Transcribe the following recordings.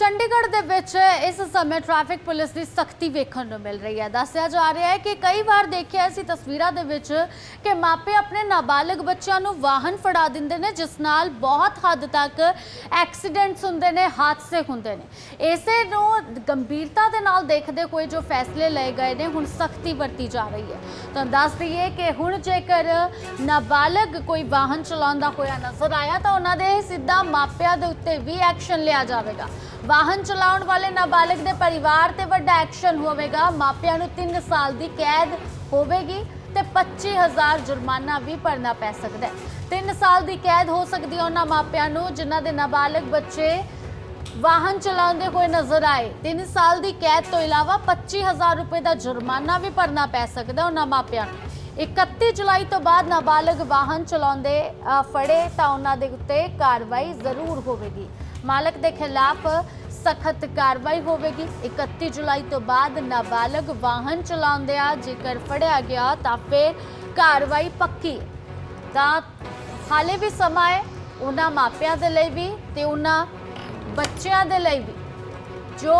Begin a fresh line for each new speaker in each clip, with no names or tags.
ਚੰਡੀਗੜ੍ਹ ਦੇ ਵਿੱਚ ਇਸ ਸਮੇਂ ਟ੍ਰੈਫਿਕ ਪੁਲਿਸ ਦੀ ਸਖਤੀ ਵੇਖਣ ਨੂੰ ਮਿਲ ਰਹੀ ਹੈ। ਦੱਸਿਆ ਜਾ ਰਿਹਾ ਹੈ ਕਿ ਕਈ ਵਾਰ ਦੇਖਿਆ ਅਸੀਂ ਤਸਵੀਰਾਂ ਦੇ ਵਿੱਚ ਕਿ ਮਾਪੇ ਆਪਣੇ ਨਾਬਾਲਗ ਬੱਚਿਆਂ ਨੂੰ ਵਾਹਨ ਫੜਾ ਦਿੰਦੇ ਨੇ, ਜਿਸ ਨਾਲ ਬਹੁਤ ਹੱਦ ਤੱਕ ਐਕਸੀਡੈਂਟਸ ਹੁੰਦੇ ਨੇ, ਹਾਦਸੇ ਹੁੰਦੇ ਨੇ। ਇਸੇ ਨੂੰ ਗੰਭੀਰਤਾ ਦੇ ਨਾਲ ਦੇਖਦੇ ਹੋਏ ਜੋ ਫੈਸਲੇ ਲਏ ਗਏ ਨੇ, ਹੁਣ ਸਖਤੀ ਵਰਤੀ ਜਾ ਰਹੀ ਹੈ। ਤਾਂ ਦੱਸ ਦਈਏ ਕਿ ਹੁਣ ਜੇਕਰ ਨਾਬਾਲਗ ਕੋਈ ਵਾਹਨ ਚਲਾਉਂਦਾ ਹੋਇਆ ਨਜ਼ਰ ਆਇਆ ਤਾਂ ਉਹਨਾਂ ਦੇ ਸਿੱਧਾ ਮਾਪਿਆਂ ਦੇ ਉੱਤੇ ਵੀ ਐਕਸ਼ਨ ਲਿਆ ਜਾਵੇਗਾ। ਵਾਹਨ ਚਲਾਉਣ ਵਾਲੇ ਨਾਬਾਲਗ ਦੇ ਪਰਿਵਾਰ ਤੇ ਵੱਡਾ ਐਕਸ਼ਨ ਹੋਵੇਗਾ। ਮਾਪਿਆਂ ਨੂੰ 3 ਸਾਲ ਦੀ ਕੈਦ ਹੋਵੇਗੀ ਤੇ 25000 ਜੁਰਮਾਨਾ ਵੀ ਭਰਨਾ ਪੈ ਸਕਦਾ ਹੈ। 3 ਸਾਲ ਦੀ ਕੈਦ ਹੋ ਸਕਦੀ ਹੈ ਉਹਨਾਂ ਮਾਪਿਆਂ ਨੂੰ, ਜਿਨ੍ਹਾਂ ਦੇ ਨਾਬਾਲਗ ਬੱਚੇ ਵਾਹਨ ਚਲਾਉਂਦੇ ਹੋਏ ਨਜ਼ਰ ਆਏ। 3 ਸਾਲ ਦੀ ਕੈਦ ਤੋਂ ਇਲਾਵਾ 25000 ਰੁਪਏ ਦਾ ਜੁਰਮਾਨਾ ਵੀ ਭਰਨਾ ਪੈ ਸਕਦਾ ਉਹਨਾਂ ਮਾਪਿਆਂ ਨੂੰ। 31 ਜੁਲਾਈ ਤੋਂ ਬਾਅਦ ਨਾਬਾਲਗ ਵਾਹਨ ਚਲਾਉਂਦੇ ਫੜੇ ਤਾਂ ਉਹਨਾਂ ਦੇ ਉੱਤੇ ਕਾਰਵਾਈ ਜ਼ਰੂਰ ਹੋਵੇਗੀ। ਮਾਲਕ ਦੇ ਖਿਲਾਫ ਸਖਤ ਕਾਰਵਾਈ ਹੋਵੇਗੀ। 31 ਜੁਲਾਈ ਤੋਂ ਬਾਅਦ ਨਾਬਾਲਗ ਵਾਹਨ ਚਲਾਉਂਦਿਆਂ ਜੇਕਰ ਫੜਿਆ ਗਿਆ ਤਾਂ ਫਿਰ ਕਾਰਵਾਈ ਪੱਕੀ। ਤਾਂ ਹਾਲੇ ਵੀ ਸਮਾਂ ਹੈ, ਉਹਨਾਂ ਮਾਪਿਆਂ ਦੇ ਲਈ ਵੀ ਤੇ ਉਹਨਾਂ ਬੱਚਿਆਂ ਦੇ ਲਈ ਵੀ। ਜੋ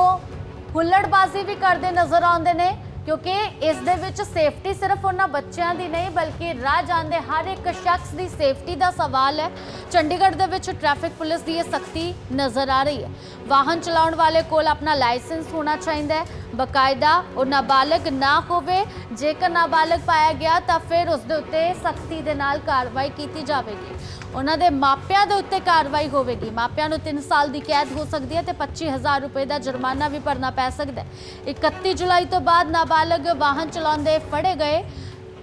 ਹੁੱਲੜਬਾਜ਼ੀ ਵੀ ਕਰਦੇ ਨਜ਼ਰ ਆਉਂਦੇ ਨੇ ਕਿਉਂਕਿ ਇਸ ਦੇ ਵਿੱਚ ਸੇਫਟੀ ਸਿਰਫ ਉਹਨਾਂ ਬੱਚਿਆਂ ਦੀ ਨਹੀਂ, ਬਲਕਿ ਰਾਹ ਜਾਂਦੇ ਹਰ ਇੱਕ ਸ਼ਖਸ ਦੀ ਸੇਫਟੀ ਦਾ ਸਵਾਲ ਹੈ। ਚੰਡੀਗੜ੍ਹ ਦੇ ਵਿੱਚ ਟ੍ਰੈਫਿਕ ਪੁਲਿਸ ਦੀ ਇਹ ਸਖਤੀ ਨਜ਼ਰ ਆ ਰਹੀ ਹੈ। ਵਾਹਨ ਚਲਾਉਣ ਵਾਲੇ ਕੋਲ ਆਪਣਾ ਲਾਇਸੈਂਸ ਹੋਣਾ ਚਾਹੀਦਾ ਹੈ। ਬਕਾਇਦਾ ਉਹ ਨਾਬਾਲਗ ਨਾ ਹੋਵੇ। ਜੇਕਰ ਨਾਬਾਲਗ ਪਾਇਆ ਗਿਆ ਤਾਂ ਫਿਰ ਉਸ ਦੇ ਉੱਤੇ ਸਖਤੀ ਦੇ ਨਾਲ ਕਾਰਵਾਈ ਕੀਤੀ ਜਾਵੇਗੀ। ਉਹਨਾਂ ਦੇ ਮਾਪਿਆਂ ਦੇ ਉੱਤੇ ਕਾਰਵਾਈ ਹੋਵੇਗੀ। ਮਾਪਿਆਂ ਨੂੰ 3 ਸਾਲ ਦੀ ਕੈਦ ਹੋ ਸਕਦੀ ਹੈ ਤੇ 25000 ਰੁਪਏ ਦਾ ਜੁਰਮਾਨਾ ਵੀ ਭਰਨਾ ਪੈ ਸਕਦਾ ਹੈ। 31 ਜੁਲਾਈ ਤੋਂ ਬਾਅਦ ਨਾਬਾਲਗ ਵਾਹਨ ਚਲਾਉਂਦੇ ਫੜੇ ਗਏ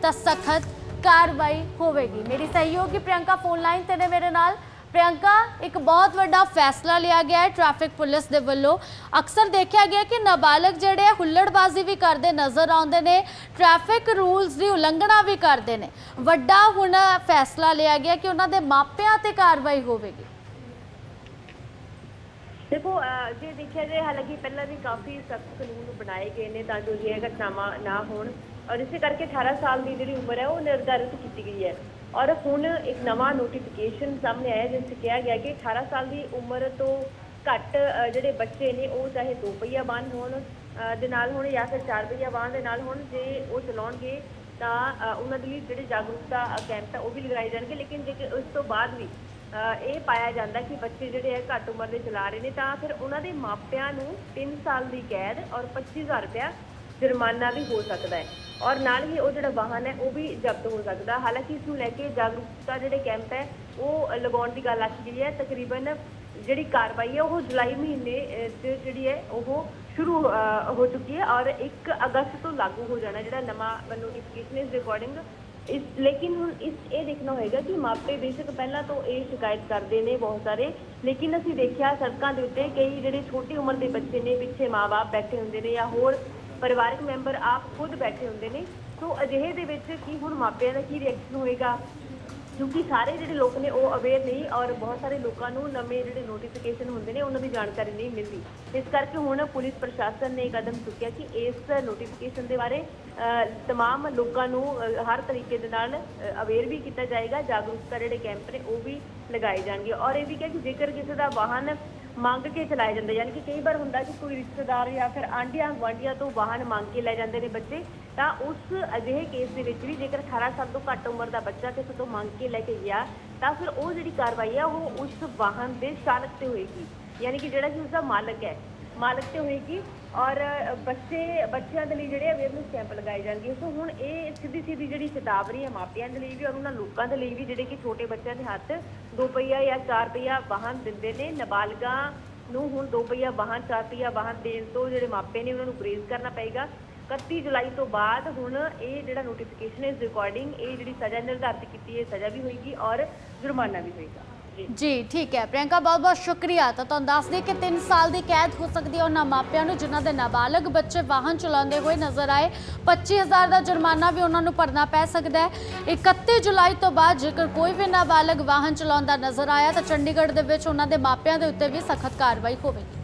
ਤਾਂ ਸਖਤ ਕਾਰਵਾਈ ਹੋਵੇਗੀ। ਮੇਰੀ ਸਹਿਯੋਗੀ ਪ੍ਰਿਯੰਕਾ ਫੋਨ ਲਾਈਨ ਤੇ ਨੇ ਮੇਰੇ ਨਾਲ। ਪ੍ਰਿਯੰਕਾ, ਇੱਕ ਬਹੁਤ ਵੱਡਾ ਫੈਸਲਾ ਲਿਆ ਗਿਆ ਹੈ ਟ੍ਰੈਫਿਕ ਪੁਲਿਸ ਦੇ ਵੱਲੋਂ। ਅਕਸਰ ਦੇਖਿਆ ਗਿਆ ਕਿ ਨਾਬਾਲਗ ਜਿਹੜੇ ਆ, ਹੁੱਲੜਬਾਜ਼ੀ ਵੀ ਕਰਦੇ ਨਜ਼ਰ ਆਉਂਦੇ ਨੇ, ਟ੍ਰੈਫਿਕ ਰੂਲਸ ਦੀ ਉਲੰਘਣਾ ਵੀ ਕਰਦੇ ਨੇ। ਵੱਡਾ ਹੁਣ ਫੈਸਲਾ ਲਿਆ ਗਿਆ ਕਿ ਉਹਨਾਂ ਦੇ ਮਾਪਿਆਂ ਤੇ ਕਾਰਵਾਈ ਹੋਵੇਗੀ।
ਦੇਖੋ ਜੇ ਦੇਖਿਆ ਜਾਏ, ਹਾਲਾਂਕਿ ਪਹਿਲਾਂ ਵੀ ਕਾਫੀ ਸਖਤ ਕਾਨੂੰਨ ਬਣਾਏ ਗਏ ਨੇ ਤਾਂ ਜੋ ਇਹ ਘਟਨਾਵਾਂ ਨਾ ਹੋਣ। ਔਰ ਇਸੇ ਕਰਕੇ 18 ਸਾਲ ਦੀ ਜਿਹੜੀ ਉਮਰ ਹੈ, ਉਹ ਨਿਰਧਾਰਿਤ ਕੀਤੀ ਗਈ ਹੈ। ਔਰ ਹੁਣ ਇੱਕ ਨਵਾਂ ਨੋਟੀਫਿਕੇਸ਼ਨ ਸਾਹਮਣੇ ਆਇਆ, ਜਿਸ 'ਚ ਕਿਹਾ ਗਿਆ ਕਿ 18 ਸਾਲ ਦੀ ਉਮਰ ਤੋਂ ਘੱਟ ਜਿਹੜੇ ਬੱਚੇ ਨੇ, ਉਹ ਚਾਹੇ ਦੋ ਪਹੀਆ ਵਾਹਨ ਹੋਣ ਦੇ ਨਾਲ ਹੋਣ ਜਾਂ ਫਿਰ ਚਾਰ ਪਹੀਆ ਵਾਹਨ ਦੇ ਨਾਲ ਹੋਣ, ਜੇ ਉਹ ਚਲਾਉਣਗੇ ਤਾਂ ਉਹਨਾਂ ਦੇ ਲਈ ਜਿਹੜੇ ਜਾਗਰੂਕਤਾ ਕੈਂਪ ਹੈ ਉਹ ਵੀ ਲਗਾਏ ਜਾਣਗੇ। ਲੇਕਿਨ ਜੇ ਉਸ ਤੋਂ ਬਾਅਦ ਵੀ ਇਹ ਪਾਇਆ ਜਾਂਦਾ ਕਿ ਬੱਚੇ ਜਿਹੜੇ ਹੈ ਘੱਟ ਉਮਰ ਦੇ ਚਲਾ ਰਹੇ ਨੇ, ਤਾਂ ਫਿਰ ਉਹਨਾਂ ਦੇ ਮਾਪਿਆਂ ਨੂੰ 3 ਸਾਲ ਦੀ ਕੈਦ ਔਰ 25000 ਰੁਪਇਆ ਜੁਰਮਾਨਾ ਵੀ ਹੋ ਸਕਦਾ ਹੈ। ਔਰ ਨਾਲ ਹੀ ਉਹ ਜਿਹੜਾ ਵਾਹਨ ਹੈ, ਉਹ ਵੀ ਜ਼ਬਤ ਹੋ ਸਕਦਾ। ਹਾਲਾਂਕਿ ਇਸ ਨੂੰ ਲੈ ਕੇ ਜਾਗਰੂਕਤਾ ਜਿਹੜੇ ਕੈਂਪ ਹੈ, ਉਹ ਲਗਾਉਣ ਦੀ ਗੱਲ ਆਖੀ ਗਈ ਹੈ। ਤਕਰੀਬਨ ਜਿਹੜੀ ਕਾਰਵਾਈ ਹੈ, ਉਹ ਜੁਲਾਈ ਮਹੀਨੇ 'ਚ ਜਿਹੜੀ ਹੈ, ਉਹ ਸ਼ੁਰੂ ਹੋ ਚੁੱਕੀ ਹੈ ਔਰ 1 ਅਗਸਤ ਤੋਂ ਲਾਗੂ ਹੋ ਜਾਣਾ ਜਿਹੜਾ ਨਵਾਂ ਨੋਟੀਫਿਕੇਸ਼ਨ ਇਸ ਦੇ ਅਕੋਰਡਿੰਗ ਇਸ, ਲੇਕਿਨ ਹੁਣ ਇਸ, ਇਹ ਦੇਖਣਾ ਹੋਏਗਾ ਕਿ ਮਾਪੇ ਬੇਸ਼ੱਕ ਪਹਿਲਾਂ ਤੋਂ ਇਹ ਸ਼ਿਕਾਇਤ ਕਰਦੇ ਨੇ ਬਹੁਤ ਸਾਰੇ, ਲੇਕਿਨ ਅਸੀਂ ਦੇਖਿਆ ਸੜਕਾਂ ਦੇ ਉੱਤੇ ਕਈ ਜਿਹੜੇ ਛੋਟੀ ਉਮਰ ਦੇ ਬੱਚੇ ਨੇ, ਪਿੱਛੇ ਮਾਪੇ ਬੈਠੇ ਹੁੰਦੇ ਨੇ ਜਾਂ ਹੋਰ ਪਰਿਵਾਰਕ ਮੈਂਬਰ ਆਪ ਖੁਦ ਬੈਠੇ ਹੁੰਦੇ ਨੇ। ਸੋ ਅਜਿਹੇ ਦੇ ਵਿੱਚ ਕੀ ਹੁਣ ਮਾਪਿਆਂ ਦਾ ਕੀ ਰਿਐਕਸ਼ਨ ਹੋਏਗਾ? ਕਿਉਂਕਿ ਸਾਰੇ ਜਿਹੜੇ ਲੋਕ ਨੇ ਉਹ ਅਵੇਅਰ ਨਹੀਂ ਔਰ ਬਹੁਤ ਸਾਰੇ ਲੋਕਾਂ ਨੂੰ ਨਵੇਂ ਜਿਹੜੇ ਨੋਟੀਫਿਕੇਸ਼ਨ ਹੁੰਦੇ ਨੇ ਉਹਨਾਂ ਦੀ ਜਾਣਕਾਰੀ ਨਹੀਂ ਮਿਲਦੀ। ਇਸ ਕਰਕੇ ਹੁਣ ਪੁਲਿਸ ਪ੍ਰਸ਼ਾਸਨ ਨੇ ਕਦਮ ਚੁੱਕਿਆ ਕਿ ਇਸ ਨੋਟੀਫਿਕੇਸ਼ਨ ਦੇ ਬਾਰੇ ਅਹ, ਤਮਾਮ ਲੋਕਾਂ ਨੂੰ ਹਰ ਤਰੀਕੇ ਦੇ ਨਾਲ ਅਵੇਅਰ ਵੀ ਕੀਤਾ ਜਾਏਗਾ। ਜਾਗਰੂਕਤਾ ਜਿਹੜੇ ਕੈਂਪ ਨੇ ਉਹ ਵੀ ਲਗਾਏ ਜਾਣਗੇ। ਔਰ ਇਹ ਵੀ ਕਿਹਾ ਕਿ ਜੇਕਰ ਕਿਸੇ ਦਾ ਵਾਹਨ ਮੰਗ ਕੇ ਚਲਾਏ ਜਾਂਦੇ, ਯਾਨੀ ਕਿ ਕਈ ਵਾਰ ਹੁੰਦਾ ਕਿ ਕੋਈ ਰਿਸ਼ਤੇਦਾਰ ਜਾਂ ਫਿਰ ਆਂਢੀਆਂ ਗੁਆਂਢੀਆਂ ਤੋਂ ਵਾਹਨ ਮੰਗ ਕੇ ਲੈ ਜਾਂਦੇ ਨੇ ਬੱਚੇ, ਤਾਂ ਉਸ ਅਜਿਹੇ ਕੇਸ ਦੇ ਵਿੱਚ ਵੀ ਜੇਕਰ 18 ਸਾਲ ਤੋਂ ਘੱਟ ਉਮਰ ਦਾ ਬੱਚਾ ਕਿਸੇ ਤੋਂ ਮੰਗ ਕੇ ਲੈ ਕੇ ਗਿਆ, ਤਾਂ ਫਿਰ ਉਹ ਜਿਹੜੀ ਕਾਰਵਾਈ ਆ ਉਹ ਉਸ ਵਾਹਨ ਦੇ ਚਾਲਕ ਤੇ ਹੋਏਗੀ, ਯਾਨੀ ਕਿ ਜਿਹੜਾ ਕਿ ਉਸਦਾ ਮਾਲਕ ਹੈ। ਮਾਲਕ ਤੇ ਹੋਏਗੀ ਔਰ ਬੱਚੇ, ਬੱਚਿਆਂ ਦੇ ਲਈ ਜਿਹੜੇ ਅਵੇਅਰਨੈਸ ਕੈਂਪ ਲਗਾਏ ਜਾਣਗੇ, ਸੋ ਹੁਣ ਇਹ ਸਿੱਧੀ ਸਿੱਧੀ ਜਿਹੜੀ ਚੇਤਾਵਨੀ ਹੈ ਮਾਪਿਆਂ ਦੇ ਲਈ ਵੀ ਔਰ ਉਹਨਾਂ ਲੋਕਾਂ ਦੇ ਲਈ ਵੀ, ਜਿਹੜੇ ਕਿ ਛੋਟੇ ਬੱਚਿਆਂ ਦੇ ਹੱਥ ਦੋ ਪਹੀਆ ਜਾਂ ਚਾਰ ਪਹੀਆ ਵਾਹਨ ਦਿੰਦੇ ਨੇ, ਨਾਬਾਲਗਾਂ ਨੂੰ ਹੁਣ ਦੋ ਪਹੀਆ ਵਾਹਨ, ਚਾਰ ਪਹੀਆ ਵਾਹਨ ਦੇਣ ਤੋਂ ਜਿਹੜੇ ਮਾਪੇ ਨੇ ਉਹਨਾਂ ਨੂੰ ਗਰੇਜ਼ ਕਰਨਾ ਪਏਗਾ। 31 ਜੁਲਾਈ ਤੋਂ ਬਾਅਦ ਹੁਣ ਇਹ ਜਿਹੜਾ ਨੋਟੀਫਿਕੇਸ਼ਨ ਇਸ ਰਿਕਾਰਡਿੰਗ ਇਹ ਜਿਹੜੀ ਸਜ਼ਾ ਨਿਰਧਾਰਿਤ ਕੀਤੀ ਹੈ ਸਜ਼ਾ ਵੀ ਹੋਏਗੀ ਔਰ ਜੁਰਮਾਨਾ ਵੀ ਹੋਏਗਾ।
ਜੀ, ਠੀਕ ਹੈ। ਪ੍ਰਿਯੰਕਾ, ਬਹੁਤ ਬਹੁਤ ਸ਼ੁਕਰੀਆ। ਤਾਂ ਤੁਹਾਨੂੰ ਦੱਸ ਦਈਏ ਕਿ 3 ਸਾਲ ਦੀ ਕੈਦ ਹੋ ਸਕਦੀ ਹੈ ਉਹਨਾਂ ਮਾਪਿਆਂ ਨੂੰ, ਜਿਨ੍ਹਾਂ ਦੇ ਨਾਬਾਲਗ ਬੱਚੇ ਵਾਹਨ ਚਲਾਉਂਦੇ ਹੋਏ ਨਜ਼ਰ ਆਏ। 25000 ਦਾ ਜੁਰਮਾਨਾ ਵੀ ਉਹਨਾਂ ਨੂੰ ਭਰਨਾ ਪੈ ਸਕਦਾ ਹੈ। 31 ਜੁਲਾਈ ਤੋਂ ਬਾਅਦ ਜੇਕਰ ਕੋਈ ਵੀ ਨਾਬਾਲਗ ਵਾਹਨ ਚਲਾਉਂਦਾ ਨਜ਼ਰ ਆਇਆ, ਤਾਂ ਚੰਡੀਗੜ੍ਹ ਦੇ ਵਿੱਚ ਉਹਨਾਂ ਦੇ ਮਾਪਿਆਂ ਦੇ ਉੱਤੇ ਵੀ ਸਖਤ ਕਾਰਵਾਈ ਹੋਵੇਗੀ।